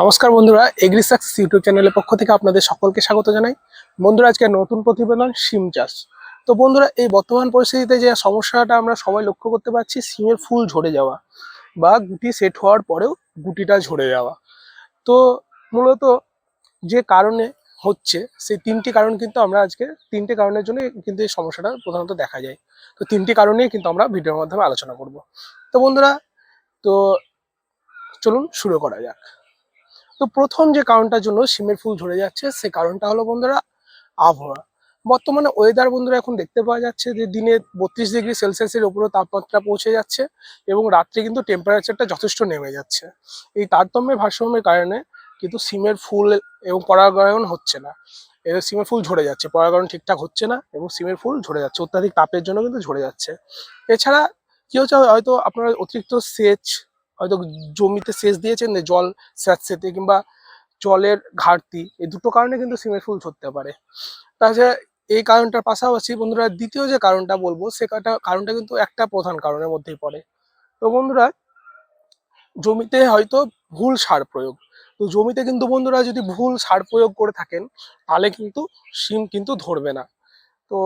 নমস্কার বন্ধুরা এগ্রিসাক্স ইউটিউব চ্যানেলের পক্ষ থেকে আপনাদের সকলকে স্বাগত জানাই। বন্ধুরা, আজকে নতুন প্রতিবেদন সিম চাষ। তো বন্ধুরা, এই বর্তমান পরিস্থিতিতে যে সমস্যাটা আমরা সবাই লক্ষ্য করতে পারছি সিমের ফুল ঝরে যাওয়া বা গুটি সেট হওয়ার পরেও গুটিটা ঝরে যাওয়া। তো মূলত যে কারণে হচ্ছে, সেই তিনটি কারণ কিন্তু আমরা আজকে, তিনটি কারণের জন্য কিন্তু এই সমস্যাটা প্রধানত দেখা যায়। তো তিনটি কারণেই কিন্তু আমরা ভিডিওর মাধ্যমে আলোচনা করব। তো বন্ধুরা, তো চলুন শুরু করা যাক। তো প্রথম যে কারণটার জন্য সিমের ফুল ঝরে যাচ্ছে, সে কারণটা হলো বন্ধুরা আবহাওয়া। বর্তমানে ওয়েদার বন্ধুরা এখন দেখতে পাওয়া যাচ্ছে যে দিনে বত্রিশ ডিগ্রি সেলসিয়াসের উপরে তাপমাত্রা পৌঁছে যাচ্ছে এবং রাত্রে কিন্তু টেম্পারেচারটা যথেষ্ট নেমে যাচ্ছে। এই তারতম্যের ভারসাম্যের কারণে কিন্তু সিমের ফুল এবং পরাগায়ন হচ্ছে না। এবার সিমের ফুল ঝরে যাচ্ছে, পরাগায়ন ঠিকঠাক হচ্ছে না এবং সিমের ফুল ঝরে যাচ্ছে, অত্যাধিক তাপের জন্য কিন্তু ঝরে যাচ্ছে। এছাড়া কি হচ্ছে হয়তো আপনারা অতিরিক্ত সেচ হয়তো জমিতে সেচ দিয়েছেন জল স্যাঁতসেতে কিংবা জলের ঘাটতি, এই দুটো কারণে কিন্তু সিমের ফুল ঝরতে পারে। তাছাড়া এই কারণটার পাশাপাশি বন্ধুরা দ্বিতীয় যে কারণটা বলব, সে কারণটা কিন্তু একটা প্রধান কারণের মধ্যেই পড়ে। তো বন্ধুরা, জমিতে হয়তো ভুল সার প্রয়োগ। তো জমিতে কিন্তু বন্ধুরা যদি ভুল সার প্রয়োগ করে থাকেন, তাহলে কিন্তু সিম কিন্তু ধরবে না। তো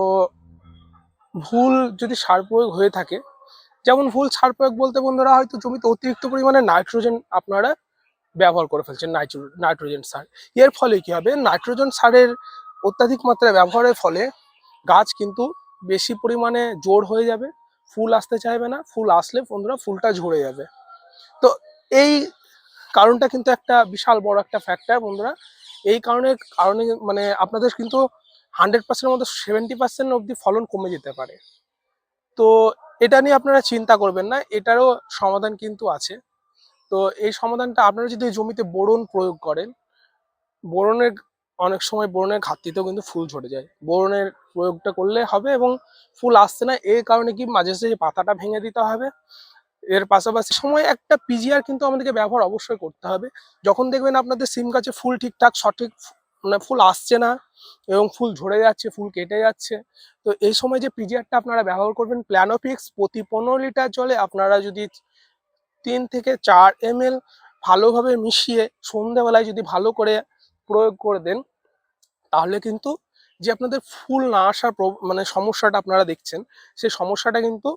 ভুল যদি সার প্রয়োগ হয়ে থাকে যেমন ফুল সার প্রয়োগ বলতে বন্ধুরা হয়তো জমিতে অতিরিক্ত পরিমাণে নাইট্রোজেন আপনারা ব্যবহার করে ফেলছেন, নাইট্রো, নাইট্রোজেন সার। এর ফলে কি হবে? নাইট্রোজেন সারের অত্যাধিক মাত্রায় ব্যবহারের ফলে গাছ কিন্তু বেশি পরিমাণে জোর হয়ে যাবে, ফুল আসতে চাইবে না, ফুল আসলে বন্ধুরা ফুলটা ঝরে যাবে। তো এই কারণটা কিন্তু একটা বিশাল বড় একটা ফ্যাক্টর বন্ধুরা। এই কারণে কারণে মানে আপনাদের কিন্তু হান্ড্রেড পার্সেন্টের মধ্যে সেভেন্টি পার্সেন্ট অবধি ফলন কমে যেতে পারে। তো এটা নিয়ে আপনারা চিন্তা করবেন না, এটারও সমাধান কিন্তু আছে। তো এই সমাধানটা আপনারা যদি জমিতে বোরন প্রয়োগ করেন, বোরনের অনেক সময় বোরনের ঘাটতিতেও কিন্তু ফুল ঝরে যায়। বোরনের প্রয়োগটা করলে হবে এবং ফুল আসছে না এই কারণে কি মাঝে সাঝে পাতাটা ভেঙে দিতে হবে। এর পাশাপাশি সময় একটা পিজিআর কিন্তু আমাদেরকে ব্যবহার অবশ্যই করতে হবে। যখন দেখবেন আপনাদের সিম গাছে ফুল ঠিকঠাক, সঠিক মানে ফুল আসছে না এবং ফুল ঝরে যাচ্ছে, ফুল কেটে যাচ্ছে। তো এই সময় যে পিজিআরটা আপনারা ব্যবহার করবেন প্ল্যানোফিক্স প্রতি পনেরো লিটার জলে আপনারা যদি তিন থেকে চার এম ভালোভাবে মিশিয়ে সন্ধ্যেবেলায় যদি ভালো করে প্রয়োগ করে দেন, তাহলে কিন্তু যে আপনাদের ফুল না আসার মানে সমস্যাটা আপনারা দেখছেন, সেই সমস্যাটা কিন্তু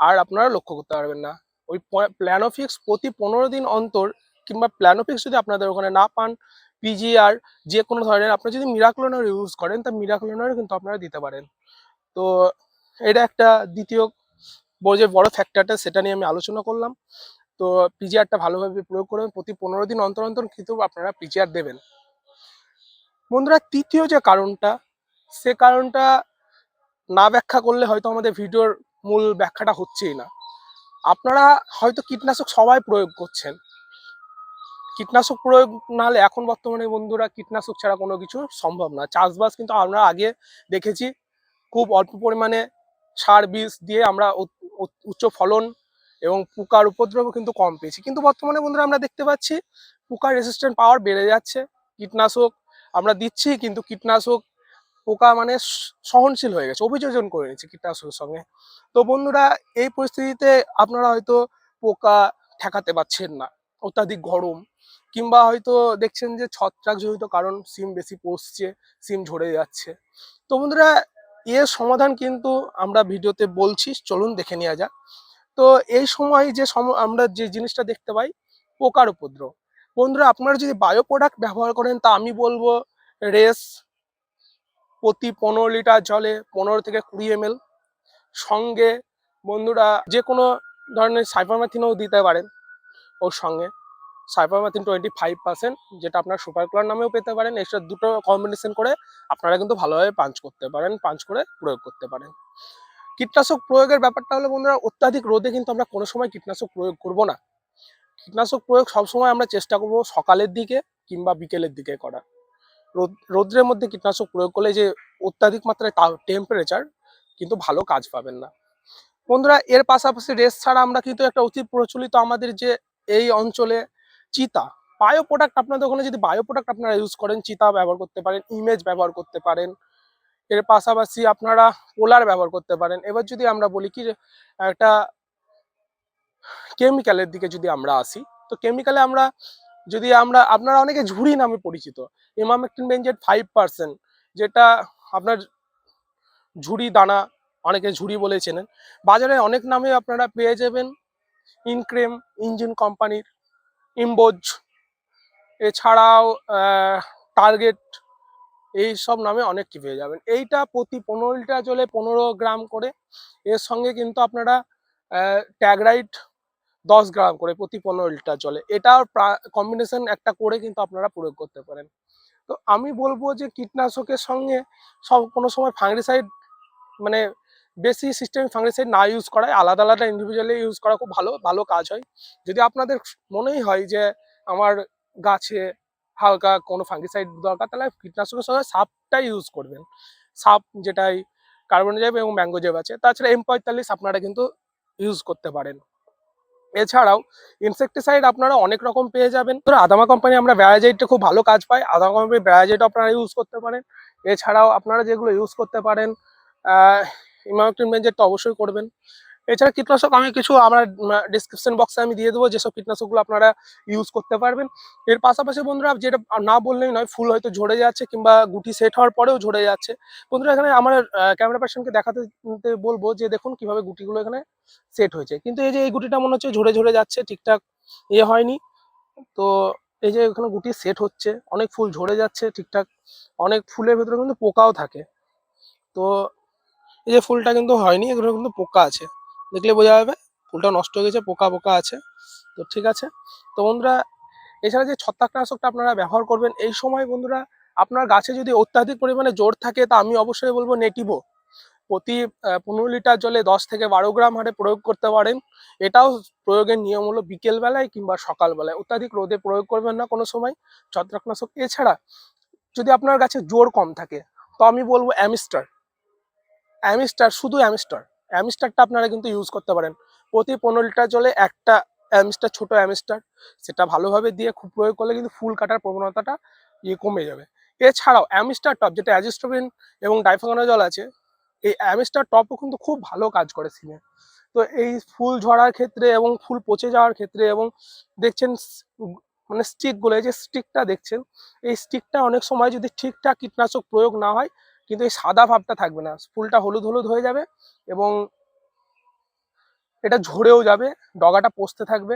আর আপনারা লক্ষ্য করতে পারবেন না। ওই প্ল্যানোফিক্স প্রতি পনেরো দিন অন্তর কিংবা প্ল্যানোফিক্স যদি আপনাদের ওখানে না পান পিজিআর যে কোনো ধরনের, আপনারা যদি মিরাক্লোনার ইউজ করেন, তা মিরাক্লোনার কিন্তু আপনারা দিতে পারেন। তো এটা একটা দ্বিতীয় বড় যে বড় ফ্যাক্টরটা সেটা নিয়ে আমি আলোচনা করলাম। তো পিজিআরটা ভালোভাবে প্রয়োগ করবেন। প্রতি পনেরো দিন অন্তর অন্তর কিন্তু আপনারা পিজিআর দেবেন। বন্ধুরা, তৃতীয় যে কারণটা, সে কারণটা না ব্যাখ্যা করলে হয়তো আমাদের ভিডিওর মূল ব্যাখ্যাটা হচ্ছেই না। আপনারা হয়তো কীটনাশক সবাই প্রয়োগ করছেন। কীটনাশক প্রয়োগ না হলে এখন বর্তমানে বন্ধুরা কীটনাশক ছাড়া কোনো কিছু সম্ভব না। চাষবাস কিন্তু আমরা আগে দেখেছি, খুব অল্প পরিমাণে সার বীজ দিয়ে আমরা উচ্চ ফলন এবং পোকার উপদ্রব কিন্তু কম পেয়েছি। কিন্তু বর্তমানে বন্ধুরা আমরা দেখতে পাচ্ছি, পোকার রেসিস্ট্যান্ট পাওয়ার বেড়ে যাচ্ছে। কীটনাশক আমরা দিচ্ছি কিন্তু কীটনাশক পোকা মানে সহনশীল হয়ে গেছে, অভিযোজন করে নিচ্ছে কীটনাশকের সঙ্গে। তো বন্ধুরা এই পরিস্থিতিতে আপনারা হয়তো পোকা ঠেকাতে পারছেন না। অত্যাধিক গরম, কিংবা হয়তো দেখছেন যে ছত্রাক জনিত কারণ, সিম বেশি পচছে, সিম ঝরে যাচ্ছে। তো বন্ধুরা, এর সমাধান কিন্তু আমরা ভিডিওতে বলছি, চলুন দেখে নেওয়া যাক। তো এই সময় যে সম- আমরা যে জিনিসটা দেখতে পাই, পোকার উপদ্রব। বন্ধুরা, আপনারা যদি বায়ো প্রোডাক্ট ব্যবহার করেন, তা আমি বলব রেস, প্রতি পনেরো লিটার জলে পনেরো থেকে কুড়ি এম সঙ্গে বন্ধুরা, যে কোনো ধরনের সাইফারমাথিনও দিতে পারেন। ওর সঙ্গে। সাইফারমাথিন টোয়েন্টি ফাইভ পার্সেন্ট যেটা আপনার সুপার ক্লার নামেও পেতে পারেন। এসব দুটো কম্বিনেশন করে আপনারা কিন্তু ভালোভাবে পাঞ্চ করতে পারেন পাঞ্চ করে প্রয়োগ করতে পারেন। কীটনাশক প্রয়োগের ব্যাপারটা হলো বন্ধুরা, অত্যাধিক রোদে কিন্তু আমরা কোনো সময় কীটনাশক প্রয়োগ করব না। কীটনাশক প্রয়োগ সবসময় আমরা চেষ্টা করব সকালের দিকে কিংবা বিকেলের দিকে করা রোদ, রোদ্রের মধ্যে কীটনাশক প্রয়োগ করলে যে অত্যাধিক মাত্রায় টেম্পারেচার কিন্তু ভালো কাজ পাবেন না। বন্ধুরা, এর পাশাপাশি রেস ছাড়া আমরা কিন্তু একটা অতি প্রচলিত আমাদের যে এই অঞ্চলে চিতা। বায়ো প্রোডাক্ট আপনাদের ওখানে যদি বায়ো প্রোডাক্ট আপনারা ইউজ করেন, চিতা ব্যবহার করতে পারেন ইমেজ ব্যবহার করতে পারেন। এর পাশাপাশি আপনারা পোলার ব্যবহার করতে পারেন। এবার যদি আমরা বলি কি একটা কেমিক্যালের দিকে যদি আমরা আসি, তো কেমিক্যালে আমরা যদি আমরা, আপনারা অনেকে ঝুড়ি নামে পরিচিত। ইমামেকটিন বেঞ্জেট ফাইভ পার্সেন্ট যেটা আপনার ঝুড়ি দানা, অনেকে ঝুড়ি বলে চেনেন। বাজারে অনেক নামে আপনারা পেয়ে যাবেন। ইনক্রেম, ইঞ্জিন কোম্পানির ইম্বোজ, এছাড়াও টার্গেট, এই সব নামে অনেকটি পেয়ে যাবেন। এইটা প্রতি পনেরো লিটার জলে পনেরো গ্রাম করে, এর সঙ্গে কিন্তু আপনারা ট্যাগরাইট দশ গ্রাম করে প্রতি পনেরো লিটার জলে। এটার কম্বিনেশন একটা করে কিন্তু আপনারা প্রয়োগ করতে পারেন। তো আমি বলব যে কীটনাশকের সঙ্গে সব, কোনো সময় ফাঙ্গিসাইড মানে বেশি সিস্টেমিক ফাঙ্গিসাইড না ইউজ করায়, আলাদা আলাদা ইন্ডিভিজুয়ালি ইউজ করা খুব ভালো ভালো কাজ হয়। যদি আপনাদের মনেই হয় যে আমার গাছে হালকা কোনো ফাঙ্গিসাইড দরকার, তাহলে কীটনাশকের সঙ্গে সাপটাই ইউজ করবেন। সাপ যেটাই কার্বনজেব এবং ম্যাঙ্গোজেব আছে, তাছাড়া এম পঁয়তাল্লিশ আপনারা কিন্তু ইউজ করতে পারেন। এছাড়াও ইনসেকটিসাইড আপনারা অনেক রকম পেয়ে যাবেন। ধরো আদামা কোম্পানি আমরা ব্যারাজাইটটা খুব ভালো কাজ পাই আদামা কোম্পানি ব্যারাজাইট আপনারা ইউজ করতে পারেন। এছাড়াও আপনারা যেগুলো ইউজ করতে পারেন ইমাউটিন বেঞ্জেট অবশ্যই করবেন। এছাড়া কীটনাশক আমি কিছু আমার ডিসক্রিপশন বক্সে আমি দিয়ে দেবো, যেসব কীটনাশকগুলো আপনারা ইউজ করতে পারবেন। এর পাশাপাশি বন্ধুরা, যেটা না বললেই নয়, ফুল হয়তো ঝরে যাচ্ছে কিংবা গুটি সেট হওয়ার পরেও ঝরে যাচ্ছে। বন্ধুরা, এখানে আমার ক্যামেরা পার্সনকে দেখাতে বলব যে দেখুন কীভাবে গুটিগুলো এখানে সেট হয়েছে। কিন্তু এই যে, এই গুটিটা মনে হচ্ছে ঝরে ঝরে যাচ্ছে, ঠিকঠাক ইয়ে হয়নি। তো এই যে, এখানে গুটি সেট হচ্ছে, অনেক ফুল ঝরে যাচ্ছে, ঠিকঠাক অনেক ফুলের ভেতরে কিন্তু পোকাও থাকে। তো এই যে ফুলটা কিন্তু হয়নি, এগুলো কিন্তু পোকা আছে। দেখলে বোঝা যাবে, ফুলটা নষ্ট হয়ে গেছে, পোকা পোকা আছে। তো ঠিক আছে। তো বন্ধুরা, এছাড়া যে ছত্রাকনাশকটা আপনারা ব্যবহার করবেন, এই সময় বন্ধুরা, আপনার গাছে যদি অত্যাধিক পরিমাণে জোর থাকে, তা আমি অবশ্যই বলব নেটিভো। প্রতি পনেরো লিটার জলে দশ থেকে বারো গ্রাম হারে প্রয়োগ করতে পারেন। এটাও প্রয়োগের নিয়ম হলো বিকেলবেলায় কিংবা সকালবেলায়। অত্যাধিক রোদে প্রয়োগ করবেন না কোনো সময়। ছত্রাকনাশক এছাড়া যদি আপনার গাছে জোর কম থাকে, তো আমি বলব অ্যামিস্টার। অ্যামিস্টার, শুধু অ্যামিস্টার। অ্যামিস্টারটা আপনারা কিন্তু ইউজ করতে পারেন। প্রতি পনেরো লিটার জলে একটা অ্যামিস্টার, ছোট অ্যামিস্টার, সেটা ভালোভাবে দিয়ে খুব প্রয়োগ করলে কিন্তু ফুল কাটার প্রবণতাটা ইয়ে কমে যাবে। এছাড়াও অ্যামিস্টার টপ যেটা অ্যাজিস্টোবিন এবং ডাইফাগোনাজল আছে, এই অ্যামিস্টার টপও কিন্তু খুব ভালো কাজ করে সিমে তো এই ফুল ঝরার ক্ষেত্রে এবং ফুল পচে যাওয়ার ক্ষেত্রে এবং দেখছেন মানে স্টিকগুলো যে স্টিকটা দেখছেন, এই স্টিকটা অনেক সময় যদি ঠিকঠাক কীটনাশক প্রয়োগ না হয় কিন্তু এই সাদা ভাবটা থাকবে না। ফুলটা হলুদ হলুদ হয়ে যাবে এবং এটা ঝরেও যাবে, ডগাটা পচতে থাকবে।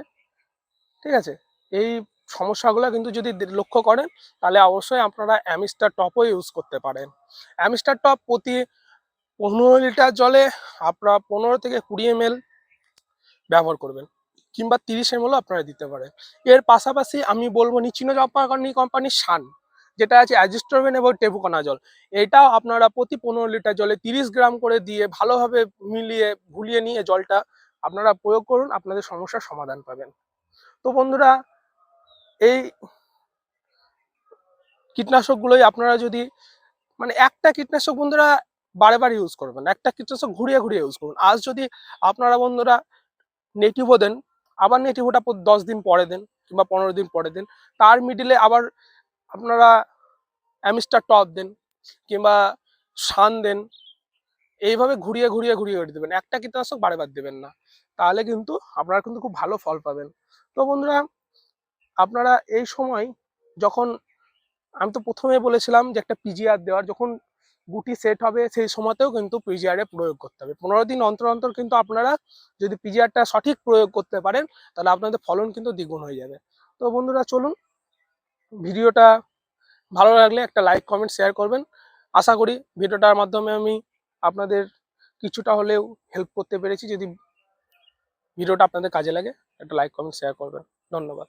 ঠিক আছে? এই সমস্যাগুলো কিন্তু যদি লক্ষ্য করেন, তাহলে অবশ্যই আপনারা অ্যামিস্টার টপও ইউজ করতে পারেন। অ্যামিস্টার টপ প্রতি পনেরো লিটার জলে আপনারা পনেরো থেকে কুড়ি এম ব্যবহার করবেন কিংবা তিরিশ এম আপনারা দিতে পারেন। এর পাশাপাশি আমি বলব নিচিনো জপানি কোম্পানির সান। যেটা আছে অ্যাজিস্ট্রোভেন এবং টেবুকোনাজল এটাও আপনারা প্রতি পনেরো লিটার জলে তিরিশ গ্রাম করে দিয়ে ভালোভাবে মিলিয়ে, ভুলিয়ে নিয়ে জলটা আপনারা প্রয়োগ করুন, আপনাদের সমস্যার সমাধান পাবেন। তো বন্ধুরা, এই কীটনাশকগুলোই আপনারা যদি মানে একটা কীটনাশক বন্ধুরা বারে বারে ইউজ করবেন, একটা কীটনাশক ঘুরিয়ে ঘুরিয়ে ইউজ করুন। আজ যদি আপনারা বন্ধুরা নেটিভো দেন, আবার নেটিভোটা দশ দিন পরে দেন কিংবা পনেরো দিন পরে দেন, তার মিডিলে আবার আপনারা অ্যামিস্টার টপ দেন কিংবা শান দেন, এইভাবে ঘুরিয়ে ঘুরিয়ে ঘুরিয়ে ঘুরিয়ে দেবেন। একটা কীটনাশক বারে বার দেবেন না। তাহলে কিন্তু আপনারা কিন্তু খুব ভালো ফল পাবেন। তো বন্ধুরা, আপনারা এই সময় যখন, আমি তো প্রথমে বলেছিলাম যে একটা পিজিআর দেওয়ার, যখন গুটি সেট হবে, সেই সময়তেও কিন্তু পিজিআর প্রয়োগ করতে হবে। পনেরো দিন অন্তর অন্তর কিন্তু আপনারা যদি পিজিআরটা সঠিক প্রয়োগ করতে পারেন, তাহলে আপনাদের ফলন কিন্তু দ্বিগুণ হয়ে যাবে। তো বন্ধুরা, চলুন ভিডিওটা ভালো লাগলে একটা লাইক, কমেন্ট, শেয়ার করবেন। আশা করি ভিডিওটার মাধ্যমে আমি আপনাদের কিছুটা হলেও হেল্প করতে পেরেছি। যদি ভিডিওটা আপনাদের কাজে লাগে, একটা লাইক, কমেন্ট, শেয়ার করবেন। ধন্যবাদ।